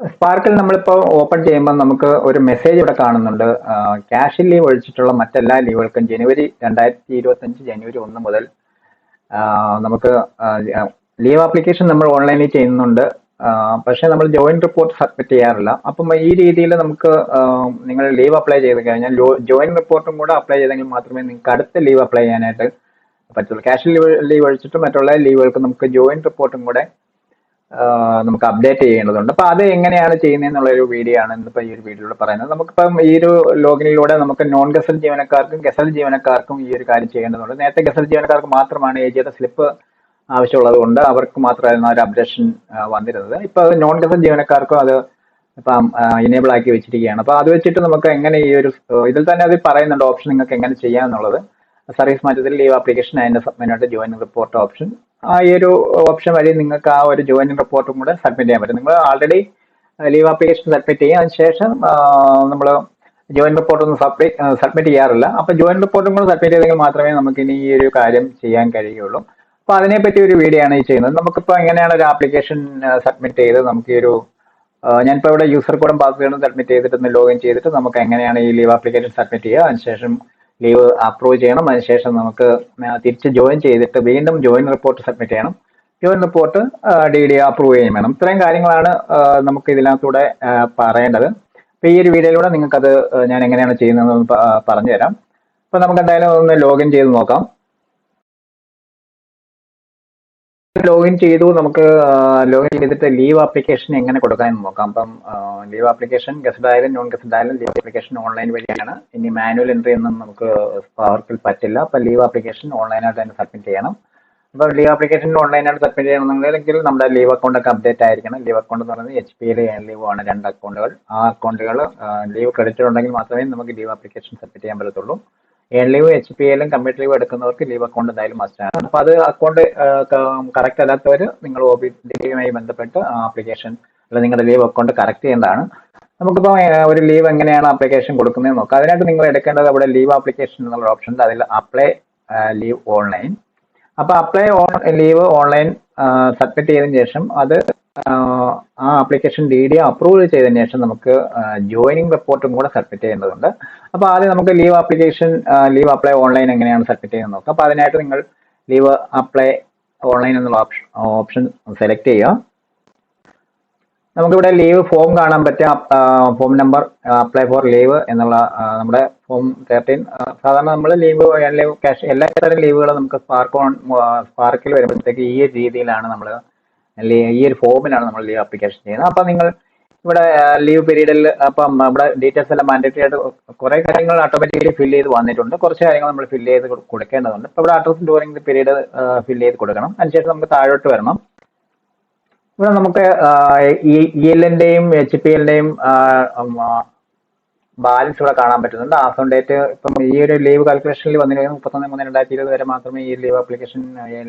സ്പാർക്കിൽ നമ്മളിപ്പോൾ ഓപ്പൺ ചെയ്യുമ്പോൾ നമുക്ക് ഒരു മെസ്സേജ് ഇവിടെ കാണുന്നുണ്ട്. ക്യാഷ് ലീവ് ഒഴിച്ചിട്ടുള്ള മറ്റെല്ലാ ലീവുകൾക്കും ജനുവരി രണ്ടായിരത്തി ഇരുപത്തഞ്ച് ജനുവരി ഒന്ന് മുതൽ നമുക്ക് ലീവ് ആപ്ലിക്കേഷൻ നമ്മൾ ഓൺലൈനിൽ ചെയ്യുന്നുണ്ട്. പക്ഷെ നമ്മൾ ജോയിന്റ് റിപ്പോർട്ട് സബ്മിറ്റ് ചെയ്യാറില്ല. അപ്പം ഈ രീതിയിൽ നമുക്ക് നിങ്ങൾ ലീവ് അപ്ലൈ ചെയ്ത് കഴിഞ്ഞാൽ ജോയിന്റ് റിപ്പോർട്ടും കൂടെ അപ്ലൈ ചെയ്തെങ്കിൽ മാത്രമേ നിങ്ങൾക്ക് അടുത്ത ലീവ് അപ്ലൈ ചെയ്യാനായിട്ട് പറ്റുള്ളൂ ക്യാഷ് ലീവ് ലീവ് ഒഴിച്ചിട്ട് മറ്റുള്ള ലീവുകൾക്ക് നമുക്ക് ജോയിന്റ് റിപ്പോർട്ടും കൂടെ നമുക്ക് അപ്ഡേറ്റ് ചെയ്യേണ്ടതുണ്ട്. അപ്പൊ അത് എങ്ങനെയാണ് ചെയ്യുന്നതെന്നുള്ള ഒരു വീഡിയോ ആണ് ഇന്നിപ്പോ ഈ ഒരു വീഡിയോയിലൂടെ പറയുന്നത്. നമുക്കിപ്പം ഈ ഒരു ലോഗിനിലൂടെ നമുക്ക് നോൺ ഗസൽ ജീവനക്കാർക്കും ഗസൽ ജീവനക്കാർക്കും ഈ ഒരു കാര്യം ചെയ്യേണ്ടതുണ്ട്. നേരത്തെ ഗസൽ ജീവനക്കാർക്ക് മാത്രമാണ് ഏജിയുടെ ജിയുടെ സ്ലിപ്പ് ആവശ്യമുള്ളത് കൊണ്ട് അവർക്ക് മാത്രമായിരുന്നു ആ ഒരു അപ്ഡേഷൻ വന്നിരുന്നത്. ഇപ്പൊ നോൺ ഗസൽ ജീവനക്കാർക്കും അത് ഇപ്പം ഇനേബിൾ ആക്കി വെച്ചിരിക്കുകയാണ്. അപ്പൊ അത് വെച്ചിട്ട് നമുക്ക് എങ്ങനെ ഈ ഒരു ഇതിൽ തന്നെ അത് പറയുന്നുണ്ട് ഓപ്ഷൻ നിങ്ങൾക്ക് എങ്ങനെ ചെയ്യാമെന്നുള്ളത് സർവീസ് മാറ്റത്തിൽ ലീവ് ആപ്ലിക്കേഷൻ അതിന്റെ സബ്മിനോട്ട് ജോയിൻ റിപ്പോർട്ട് ഓപ്ഷൻ. ആ ഒരു ഓപ്ഷൻ വഴി നിങ്ങൾക്ക് ആ ഒരു ജോയിനിങ് റിപ്പോർട്ടും കൂടെ സബ്മിറ്റ് ചെയ്യാൻ പറ്റും. നിങ്ങൾ ആൾറെഡി ലീവ് ആപ്ലിക്കേഷൻ സബ്മിറ്റ് ചെയ്യും അതിനുശേഷം നമ്മൾ ജോയിൻ റിപ്പോർട്ട് ഒന്നും സബ്മിറ്റ് ചെയ്യാറില്ല. അപ്പൊ ജോയിൻ റിപ്പോർട്ടും കൂടെ സബ്മിറ്റ് ചെയ്തെങ്കിൽ മാത്രമേ നമുക്ക് ഇനി ഈ ഒരു കാര്യം ചെയ്യാൻ കഴിയുള്ളൂ അപ്പൊ അതിനെപ്പറ്റി ഒരു വീഡിയോ ആണ് ഈ ചെയ്യുന്നത്. നമുക്കിപ്പോൾ എങ്ങനെയാണ് ഒരു ആപ്ലിക്കേഷൻ സബ്മിറ്റ് ചെയ്ത് നമുക്ക് ഈ ഒരു ഞാനിപ്പോൾ ഇവിടെ യൂസർ കോഡും പാസ്വേഡും സബ്മിറ്റ് ചെയ്തിട്ട് ഒന്ന് ലോഗിൻ ചെയ്തിട്ട് നമുക്ക് എങ്ങനെയാണ് ഈ ലീവ് ആപ്ലിക്കേഷൻ സബ്മിറ്റ് ചെയ്യുക? അതിനുശേഷം ലീവ് അപ്രൂവ് ചെയ്യണം. അതിനുശേഷം നമുക്ക് തിരിച്ച് ജോയിൻ ചെയ്തിട്ട് വീണ്ടും ജോയിൻ റിപ്പോർട്ട് സബ്മിറ്റ് ചെയ്യണം. Join report D D approve ചെയ്യുകയും വേണം. ഇത്രയും കാര്യങ്ങളാണ് നമുക്ക് ഇതിനകത്തൂടെ പറയേണ്ടത്. അപ്പൊ ഈ ഒരു വീഡിയോയിലൂടെ നിങ്ങൾക്കത് ഞാൻ എങ്ങനെയാണ് ചെയ്യുന്നതെന്ന് പറഞ്ഞു തരാം അപ്പൊ നമുക്ക് എന്തായാലും ഒന്ന് ലോഗിൻ ചെയ്ത് നോക്കാം. ലോഗിൻ ചെയ്തു നമുക്ക് ലോഗിൻ ചെയ്തിട്ട് ലീവ് ആപ്ലിക്കേഷൻ എങ്ങനെ കൊടുക്കാമെന്ന് നോക്കാം. അപ്പം ലീവ് ആപ്ലിക്കേഷൻ ഗസഡ് ആയാലും നോൺ ഗസഡ് ആയാലും ലീവ് ആപ്ലിക്കേഷൻ ഓൺലൈൻ വഴിയാണ്. ഇനി മാനുവൽ എൻട്രി ഒന്നും നമുക്ക് പവർക്കിൽ പറ്റില്ല. അപ്പം ലീവ് ആപ്ലിക്കേഷൻ ഓൺലൈനായിട്ട് തന്നെ സബ്മിറ്റ് ചെയ്യണം. അപ്പോൾ ലീവ് ആപ്ലിക്കേഷൻ ഓൺലൈനായിട്ട് സബ്മിറ്റ് ചെയ്യണമെന്നുണ്ടെങ്കിൽ നമ്മുടെ ലീവ് അക്കൗണ്ട് ഒക്കെ അപ്ഡേറ്റ് ആയിരിക്കണം. ലീവ് അക്കൗണ്ട് എന്ന് പറയുന്നത് എച്ച് പി ലീവ് ആണ് രണ്ട് അക്കൗണ്ടുകൾ. ആ അക്കൗണ്ടുകൾ ലീവ് ക്രെഡിറ്റ് ഉണ്ടെങ്കിൽ മാത്രമേ നമുക്ക് ലീവ് ആപ്ലിക്കേഷൻ സബ്മിറ്റ് ചെയ്യാൻ പറ്റത്തുള്ളൂ. എൻ ലീവ് എച്ച് പി എല്ലും കമ്പ്യൂട്ടർ ലീവ് എടുക്കുന്നവർക്ക് ലീവ് അക്കൗണ്ട് എന്തായാലും മസ്റ്റ് ആണ്. അപ്പൊ അത് അക്കൗണ്ട് കറക്റ്റ് അല്ലാത്തവർ നിങ്ങൾ ഒ ബി ഡിയുമായി ബന്ധപ്പെട്ട് ആപ്ലിക്കേഷൻ അല്ലെങ്കിൽ നിങ്ങളുടെ ലീവ് അക്കൗണ്ട് കറക്റ്റ് ചെയ്യേണ്ടതാണ്. നമുക്കിപ്പോൾ ഒരു ലീവ് എങ്ങനെയാണ് ആപ്ലിക്കേഷൻ കൊടുക്കുന്നത് നോക്കാം. അതിനായിട്ട് നിങ്ങൾ എടുക്കേണ്ടത് അവിടെ ലീവ് ആപ്ലിക്കേഷൻ എന്നുള്ള ഓപ്ഷൻ ഉണ്ട്. അതിൽ അപ്ലൈ ലീവ് ഓൺലൈൻ അപ്പൊ apply on leave online submit ചെയ്തതിനു ശേഷം അത് ആ, ആപ്ലിക്കേഷൻ ഡി ഡി അപ്രൂവ് ചെയ്തതിനു ശേഷം നമുക്ക് ജോയിനിങ് റിപ്പോർട്ടും കൂടെ സബ്മിറ്റ് ചെയ്യേണ്ടതുണ്ട്. അപ്പോൾ ആദ്യം നമുക്ക് leave application leave apply online എങ്ങനെയാണ് സബ്മിറ്റ് ചെയ്യുന്നത് നോക്കാം. അപ്പോൾ അതിനായിട്ട് നിങ്ങൾ ലീവ് അപ്ലൈ ഓൺലൈൻ എന്നുള്ള ഓപ്ഷൻ ഓപ്ഷൻ സെലക്ട് ചെയ്യുക. നമുക്കിവിടെ ലീവ് ഫോം കാണാൻ പറ്റുക form number apply for leave എന്നുള്ള നമ്മുടെ ഫോം തേർട്ടീൻ സാധാരണ നമ്മൾ ലീവ് ലീവ് ക്യാഷ് എല്ലാ തരം ലീവുകളും നമുക്ക് സ്പാർക്ക് ഓൺ സ്പാർക്കിൽ വരുമ്പോഴത്തേക്ക് ഈ രീതിയിലാണ് നമ്മൾ ഈ ഒരു ഫോമിലാണ് നമ്മൾ ലീവ് അപ്ലിക്കേഷൻ ചെയ്യുന്നത്. അപ്പം നിങ്ങൾ ഇവിടെ ലീവ് പീരീഡിൽ അപ്പം ഇവിടെ ഡീറ്റെയിൽസ് എല്ലാം മാൻഡേറ്ററി ആയിട്ട് കുറെ കാര്യങ്ങൾ ഓട്ടോമാറ്റിക്കലി ഫില്ല് ചെയ്ത് വന്നിട്ടുണ്ട്. കുറച്ച് കാര്യങ്ങൾ നമ്മൾ ഫില്ല് ചെയ്ത് കൊടുക്കേണ്ടതുണ്ട്. ഇപ്പോൾ ഇവിടെ address during the period fill ചെയ്ത് കൊടുക്കണം. അതിനുശേഷം നമുക്ക് താഴോട്ട് വരണം. ഇവിടെ നമുക്ക് ഇ എല്ലിന്റെയും എച്ച് പി എല്ലിന്റെയും ബാലൻസ് ഇവിടെ കാണാൻ പറ്റുന്നുണ്ട്. ആസം ഡേറ്റ് ഇപ്പം ഈ ഒരു ലീവ് കാൽക്കുലേഷനിൽ വന്നിരിക്കുന്നത് മുപ്പത്തൊന്ന് മൂന്ന് രണ്ടായിരത്തി ഇരുപത് വരെ മാത്രമേ ഈ ലീവ് ആപ്ലിക്കേഷൻ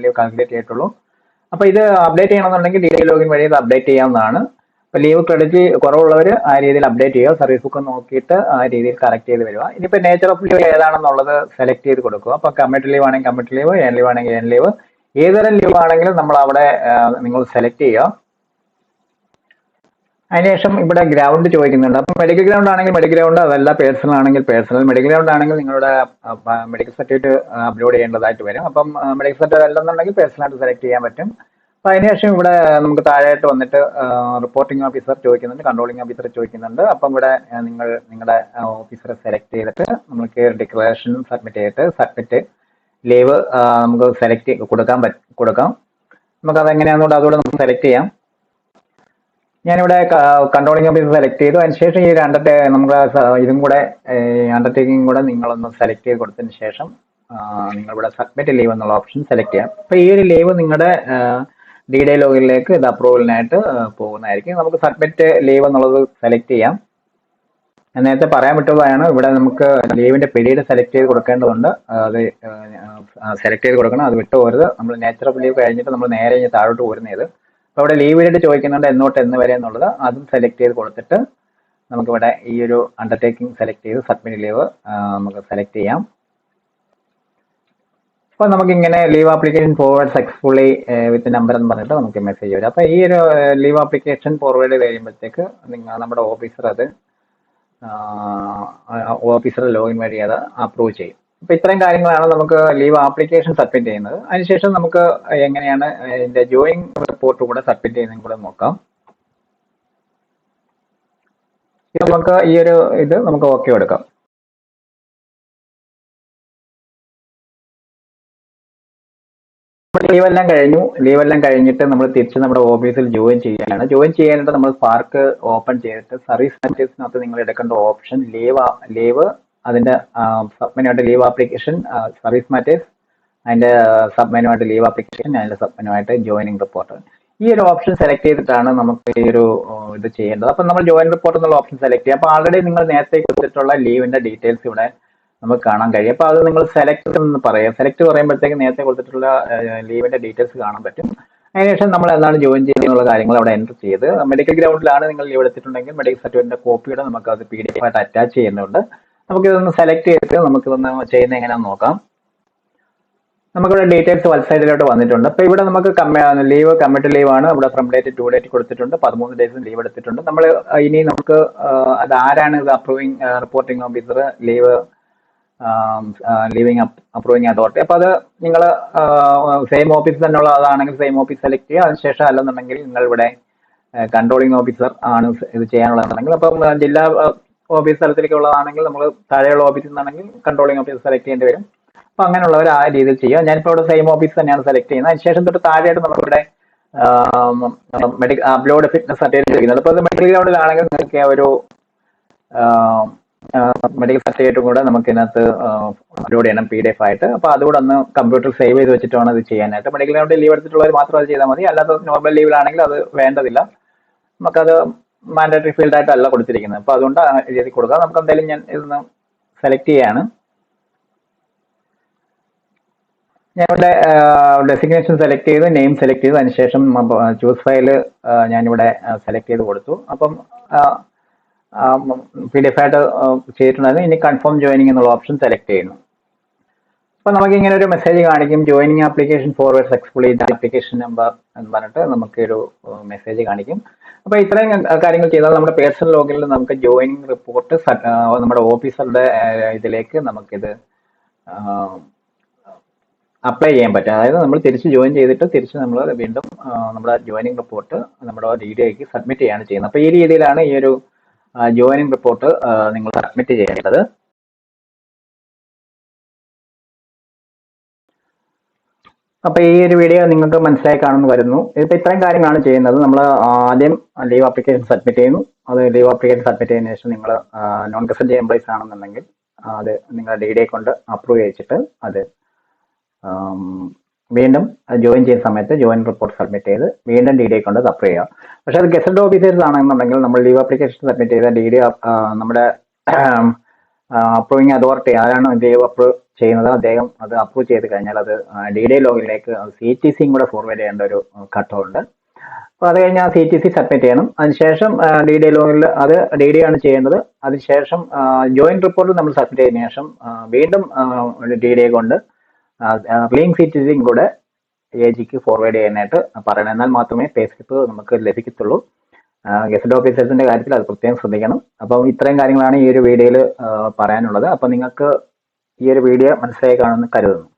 ലീവ് കാൽക്കുലേറ്റ് ചെയ്തിട്ടുള്ളൂ. അപ്പൊ ഇത് അപ്ഡേറ്റ് ചെയ്യണമെന്നുണ്ടെങ്കിൽ ഡി ലോഗിൻ വഴി ഇത് അപ്ഡേറ്റ് ചെയ്യാവുന്നതാണ്. അപ്പൊ ലീവ് ക്രെഡിറ്റ് കുറവുള്ളവർ ആ രീതിയിൽ അപ്ഡേറ്റ് ചെയ്യുക. സർവീസ് ബുക്ക് നോക്കിയിട്ട് ആ രീതിയിൽ കറക്റ്റ് ചെയ്ത് വരിക. ഇനിയിപ്പോൾ നേച്ചർ ഓഫ് ലീവ് ഏതാണെന്നുള്ളത് സെലക്ട് ചെയ്ത് കൊടുക്കുക. അപ്പൊ കമ്മിറ്റ് ലീവ് ആണെങ്കിൽ കമ്മിറ്റ് ലീവ് എൻ ലീവ് ആണെങ്കിൽ എൻ ലീവ് ഏതൊരു ലീവ് ആണെങ്കിലും നമ്മൾ അവിടെ നിങ്ങൾ സെലക്ട് ചെയ്യുക. അതിനുശേഷം ഇവിടെ ഗ്രൗണ്ട് ചോദിക്കുന്നുണ്ട്. അപ്പം മെഡിക്കൽ ഗ്രൗണ്ട് ആണെങ്കിൽ മെഡിക്കൽ ഗ്രൗണ്ട് അതല്ല പേഴ്സണൽ ആണെങ്കിൽ പേഴ്സണൽ മെഡിക്കൽ ഗ്രൗണ്ട് ആണെങ്കിൽ നിങ്ങളുടെ മെഡിക്കൽ സർട്ടിഫിക്കറ്റ് അപ്ലോഡ് ചെയ്യേണ്ടതായിട്ട് വരും. അപ്പം മെഡിക്കൽ സർട്ടിഫിക്കറ്റ് അല്ലെന്നുണ്ടെങ്കിൽ പേഴ്സണലായിട്ട് സെലക്ട് ചെയ്യാൻ പറ്റും. അപ്പം അതിനുശേഷം ഇവിടെ നമുക്ക് താഴെയായിട്ട് വന്നിട്ട് റിപ്പോർട്ടിംഗ് ഓഫീസർ ചോദിക്കുന്നുണ്ട് കൺട്രോളിംഗ് ഓഫീസർ ചോദിക്കുന്നുണ്ട്. അപ്പം ഇവിടെ നിങ്ങൾ നിങ്ങളുടെ ഓഫീസറെ സെലക്ട് ചെയ്തിട്ട് നമുക്ക് ഡിക്ലറേഷൻ സബ്മിറ്റ് ചെയ്തിട്ട് സബ്മിറ്റ് ലീവ് നമുക്ക് സെലക്ട് കൊടുക്കാൻ പറ്റും കൊടുക്കാം. നമുക്ക് അത് എങ്ങനെയാണെന്നുകൊണ്ട് അതുകൂടെ നമുക്ക് സെലക്ട് ചെയ്യാം. ഞാനിവിടെ കൺട്രോളിംഗ് ഓഫീസർ സെലക്ട് ചെയ്തു. അതിനുശേഷം ഈ അണ്ടർടേ സ- ഇതും കൂടെ അണ്ടർടേക്കിംഗ് കൂടെ നിങ്ങളൊന്ന് സെലക്ട് ചെയ്ത് കൊടുത്തതിന് ശേഷം നിങ്ങളിവിടെ സബ്മിറ്റ് ലീവ് എന്നുള്ള ഓപ്ഷൻ സെലക്ട് ചെയ്യാം. അപ്പോൾ ഈ ഒരു ലീവ് നിങ്ങളുടെ ഡി ഡേ ലോഗിലേക്ക് ഇത് അപ്രൂവലിനായിട്ട് പോകുന്നതായിരിക്കും. നമുക്ക് സബ്മിറ്റ് ലീവ് എന്നുള്ളത് സെലക്ട് ചെയ്യാം. നേരത്തെ പറയാൻ വിട്ടതാണ് ഇവിടെ നമുക്ക് ലീവിന്റെ പീരീഡ് സെലക്ട് ചെയ്ത് കൊടുക്കേണ്ടതുണ്ട്. അത് സെലക്ട് ചെയ്ത് കൊടുക്കണം. അത് വിട്ടു പോരുത്. നമ്മൾ നേച്ചർ ഓഫ് ലീവ് കഴിഞ്ഞിട്ട് നമ്മൾ നേരെ ഇനി താഴോട്ട് പോരുന്നത് അപ്പോൾ ഇവിടെ ലീവ് പീരീഡ് ചോദിക്കുന്നുണ്ട് എന്നോട്ട് എന്ന് വരെ എന്നുള്ളത് അതും സെലക്ട് ചെയ്ത് കൊടുത്തിട്ട് നമുക്കിവിടെ ഈ ഒരു അണ്ടർടേക്കിംഗ് സെലക്ട് ചെയ്ത് സബ്മിറ്റ് ലീവ് നമുക്ക് സെലക്ട് ചെയ്യാം. അപ്പൊ നമുക്ക് ഇങ്ങനെ leave application forward successfully with number എന്ന് പറഞ്ഞിട്ട് നമുക്ക് മെസ്സേജ് വരും. അപ്പൊ ഈ ഒരു ലീവ് ആപ്ലിക്കേഷൻ ഫോർവേഡ് കഴിയുമ്പോഴത്തേക്ക് നിങ്ങൾ നമ്മുടെ ഓഫീസർ അത് ഓഫീസർ ലോഗിൻ വഴി അത് അപ്രൂവ് ചെയ്യും. അപ്പൊ ഇത്രയും കാര്യങ്ങളാണ് നമുക്ക് ലീവ് ആപ്ലിക്കേഷൻ സബ്മിറ്റ് ചെയ്യുന്നത്. അതിനുശേഷം നമുക്ക് എങ്ങനെയാണ് ഇതിന്റെ ജോയിൻ റിപ്പോർട്ട് കൂടെ സബ്മിറ്റ് ചെയ്യുന്ന കൂടെ നോക്കാം. നമുക്ക് ഈ ഒരു ഇത് നമുക്ക് ഓക്കെ എടുക്കാം. ലീവ് എല്ലാം കഴിഞ്ഞു. ലീവ് എല്ലാം കഴിഞ്ഞിട്ട് നമ്മൾ തിരിച്ച് നമ്മുടെ ഓഫീസിൽ ജോയിൻ ചെയ്യാനാണ് ജോയിൻ ചെയ്യാനായിട്ട് നമ്മൾ സ്പാർക്ക് ഓപ്പൺ ചെയ്തിട്ട് സർവീസ് സെന്റേഴ്സിനകത്ത് നിങ്ങൾ എടുക്കേണ്ട ഓപ്ഷൻ ലീവ് ലീവ് അതിന്റെ സബ്മെനുമായിട്ട് ലീവ് ആപ്ലിക്കേഷൻ സർവീസ് മാറ്റേഴ്സ് അതിന്റെ സബ്മെനുമായിട്ട് ലീവ് ആപ്ലിക്കേഷൻ അതിന്റെ സബ്മെനുമായിട്ട് ജോയിനിങ് റിപ്പോർട്ട് ഈ ഒരു ഓപ്ഷൻ സെലക്ട് ചെയ്തിട്ടാണ് നമുക്ക് ഈ ഒരു ഇത് ചെയ്യേണ്ടത്. അപ്പം നമ്മൾ ജോയിൻ റിപ്പോർട്ട് എന്നുള്ള ഓപ്ഷൻ സെലക്ട് ചെയ്യുക അപ്പോൾ ആൾറെഡി നിങ്ങൾ നേരത്തെ കൊടുത്തിട്ടുള്ള ലീവിന്റെ ഡീറ്റെയിൽസ് ഇവിടെ നമുക്ക് കാണാൻ കഴിയും. അപ്പോൾ അത് നിങ്ങൾ സെലക്ട് എന്ന് പറയാം. സെലക്ട് പറയുമ്പോഴത്തേക്ക് നേരത്തെ കൊടുത്തിട്ടുള്ള ലീവിന്റെ ഡീറ്റെയിൽസ് കാണാൻ പറ്റും. അതിനുശേഷം നമ്മൾ എന്താണ് ജോയിൻ ചെയ്യുന്നുള്ള കാര്യങ്ങൾ അവിടെ എന്റർ ചെയ്ത് മെഡിക്കൽ ഗ്രൗണ്ടിലാണ് നിങ്ങൾ ലീവ് എടുത്തിട്ടുണ്ടെങ്കിൽ മെഡിക്കൽ സർട്ടിഫിക്കറ്റിന്റെ കോപ്പിയുടെ നമുക്ക് അത് പി ഡി എഫ് ആയിട്ട് അറ്റാച്ച് ചെയ്യുന്നുണ്ട്. നമുക്കിതൊന്ന് സെലക്ട് ചെയ്തിട്ട് നമുക്കിതൊന്ന് ചെയ്യുന്ന എങ്ങനെയാണെന്ന് നോക്കാം. നമുക്കിവിടെ ഡീറ്റെയിൽസ് വെബ്സൈറ്റിലോട്ട് വന്നിട്ടുണ്ട്. അപ്പോൾ ഇവിടെ നമുക്ക് ലീവ് കമ്മിറ്റ് ലീവ് ആണ്. ഇവിടെ ഫ്രം ഡേറ്റ് ടു ഡേറ്റ് കൊടുത്തിട്ടുണ്ട്. പതിമൂന്ന് ഡേയ്സ് ലീവ് എടുത്തിട്ടുണ്ട്. നമ്മൾ ഇനി നമുക്ക് അത് ആരാണ് ഇത് approving reporting officer leave leaving approving authority അപ്പോൾ അത് നിങ്ങൾ സെയിം ഓഫീസ് തന്നെയുള്ള അതാണെങ്കിൽ സെയിം ഓഫീസ് സെലക്ട് ചെയ്യുക. അതിനുശേഷം അല്ലെന്നുണ്ടെങ്കിൽ നിങ്ങൾ ഇവിടെ കൺട്രോളിംഗ് ഓഫീസർ ആണ് ഇത് ചെയ്യാനുള്ളതാണെങ്കിൽ അപ്പം ജില്ലാ ഓഫീസ് തലത്തിലേക്കുള്ളതാണെങ്കിൽ നമ്മൾ താഴെയുള്ള ഓഫീസിൽ നിന്നാണെങ്കിൽ കൺട്രോളിംഗ് ഓഫീസ് സെലക്ട് ചെയ്യേണ്ടി വരും. അപ്പൊ അങ്ങനെയുള്ളവർ ആ രീതിയിൽ ചെയ്യുക. ഞാനിപ്പോൾ ഇവിടെ സെയിം ഓഫീസ് തന്നെയാണ് സെലക്ട് ചെയ്യുന്നത്. അതിനുശേഷം തൊട്ട് താഴെയായിട്ട് നമ്മളിവിടെ മെഡിക്കൽ അപ്ലോഡ് ഫിറ്റ്നസ് സർട്ടിഫിക്കറ്റ് ചെയ്യുന്നത് അപ്പോൾ ഇത് മെഡിക്കൽ ഗ്രൗണ്ടിലാണെങ്കിൽ നിങ്ങൾക്ക് ഒരു മെഡിക്കൽ സർട്ടിഫിക്കറ്റും കൂടെ നമുക്ക് ഇതിനകത്ത് അപ്ലോഡ് ചെയ്യണം പി ഡി എഫ് ആയിട്ട്. അപ്പോൾ അതുകൂടെ ഒന്ന് കമ്പ്യൂട്ടർ സേവ് ചെയ്ത് വെച്ചിട്ടാണ് ഇത് ചെയ്യാനായിട്ട്. മെഡിക്കൽ ഗ്രൗണ്ടിൽ ലീവ് എടുത്തിട്ടുള്ളവർ മാത്രം അത് ചെയ്താൽ മതി. അല്ലാത്ത നോർമൽ ലീവിലാണെങ്കിൽ അത് വേണ്ടതില്ല. നമുക്കത് മാൻഡേറ്ററി ഫീൽഡ് ആയിട്ടല്ല കൊടുത്തിരിക്കുന്നത്. അപ്പോൾ അതുകൊണ്ട് എഴുതി കൊടുക്കുക നമുക്ക് എന്തായാലും ഞാൻ ഇതൊന്ന് സെലക്ട് ചെയ്യാണ്. ഇവിടെ ഡെസിഗ്നേഷൻ സെലക്ട് ചെയ്ത് നെയിം സെലക്ട് ചെയ്ത് അതിനുശേഷം ചൂസ് ഫയൽ ഞാനിവിടെ സെലക്ട് ചെയ്ത് കൊടുത്തു. അപ്പം പി ഡി എഫ് ആയിട്ട് ചെയ്തിട്ടുണ്ടായിരുന്നു. ഇനി കൺഫേം ജോയിനിങ് എന്നുള്ള ഓപ്ഷൻ സെലക്ട് ചെയ്യുന്നു. അപ്പോൾ നമുക്ക് ഇങ്ങനെ ഒരു മെസ്സേജ് കാണിക്കും joining application forward successfully application number എന്ന് പറഞ്ഞിട്ട് നമുക്ക് ഒരു മെസ്സേജ് കാണിക്കും. അപ്പൊ ഇത്രയും കാര്യങ്ങൾ ചെയ്താൽ നമ്മുടെ പേഴ്സണൽ ലോഗിൽ നമുക്ക് ജോയിനിങ് റിപ്പോർട്ട് നമ്മുടെ ഓഫീസറുടെ ഇതിലേക്ക് നമുക്കിത് അപ്ലൈ ചെയ്യാൻ പറ്റും. അതായത് നമ്മൾ തിരിച്ച് ജോയിൻ ചെയ്തിട്ട് തിരിച്ച് നമ്മൾ വീണ്ടും നമ്മുടെ ജോയിനിങ് റിപ്പോർട്ട് നമ്മുടെ ഡീഡിയോയ്ക്ക് സബ്മിറ്റ് ചെയ്യാണ് ചെയ്യുന്നത്. അപ്പോൾ ഈ രീതിയിലാണ് ഈ ഒരു ജോയിനിങ് റിപ്പോർട്ട് നിങ്ങൾ സബ്മിറ്റ് ചെയ്യേണ്ടത്. അപ്പൊ ഈ ഒരു വീഡിയോ നിങ്ങൾക്ക് മനസ്സിലായി കാണുമെന്ന് വരുന്നു ഇപ്പൊ ഇത്രയും കാര്യങ്ങളാണ് ചെയ്യുന്നത്. നമ്മൾ ആദ്യം ലീവ് ആപ്ലിക്കേഷൻ സബ്മിറ്റ് ചെയ്യുന്നു. അത് ലീവ് ആപ്ലിക്കേഷൻ സബ്മിറ്റ് ചെയ്തതിനു ശേഷം നിങ്ങൾ നോൺ ഗസറ്റ് എംപ്ലോയീസ് ആണെന്നുണ്ടെങ്കിൽ അത് നിങ്ങൾ ഡി ഡി കൊണ്ട് അപ്രൂവ് ചെയ്യിച്ചിട്ട് അത് വീണ്ടും ജോയിൻ ചെയ്യുന്ന സമയത്ത് ജോയിൻ റിപ്പോർട്ട് സബ്മിറ്റ് ചെയ്ത് വീണ്ടും ഡി ഡി കൊണ്ട് അപ്രൂവ് ചെയ്യുക. പക്ഷെ അത് ഗസറ്റ് ഓഫീസേഴ്സ് ആണെന്നുണ്ടെങ്കിൽ നമ്മൾ ലീവ് ആപ്ലിക്കേഷൻ സബ്മിറ്റ് ചെയ്ത ഡി ഡി നമ്മുടെ അപ്രൂവിങ് അതോറിറ്റി ആരാണ് ലീവ് അപ്രൂവ് ചെയ്യുന്നത് അദ്ദേഹം അത് അപ്രൂവ് ചെയ്ത് കഴിഞ്ഞാൽ അത് ഡി ഡി ലോഗിലേക്ക് സി ടി സിയും കൂടെ ഫോർവേഡ് ചെയ്യേണ്ട ഒരു ഘട്ടമുണ്ട്. അപ്പോൾ അത് കഴിഞ്ഞാൽ സി ടി സി സബ്മിറ്റ് ചെയ്യണം. അതിനുശേഷം ഡി ഡി ലോഗിൽ അത് ഡി ഡി ആണ് ചെയ്യേണ്ടത്. അതിനുശേഷം ജോയിന്റ് റിപ്പോർട്ട് നമ്മൾ സബ്മിറ്റ് ചെയ്തതിനു ശേഷം വീണ്ടും ഡി ഡി കൊണ്ട് ക്ലീൻ സി ടി സിയും കൂടെ എ ജിക്ക് ഫോർവേഡ് ചെയ്യാനായിട്ട് പറയണം. എന്നാൽ മാത്രമേ പേ സ്ലിപ്പ് നമുക്ക് ലഭിക്കത്തുള്ളൂ. ഗസറ്റ് ഓഫീസേഴ്സിന്റെ കാര്യത്തിൽ അത് പ്രത്യേകം ശ്രദ്ധിക്കണം. അപ്പം ഇത്രയും കാര്യങ്ങളാണ് ഈ ഒരു വീഡിയോയിൽ പറയാനുള്ളത്. അപ്പം നിങ്ങൾക്ക് ഈ ഒരു വീഡിയോ മനസ്സിലായി കാണുമെന്ന് കരുതുന്നു.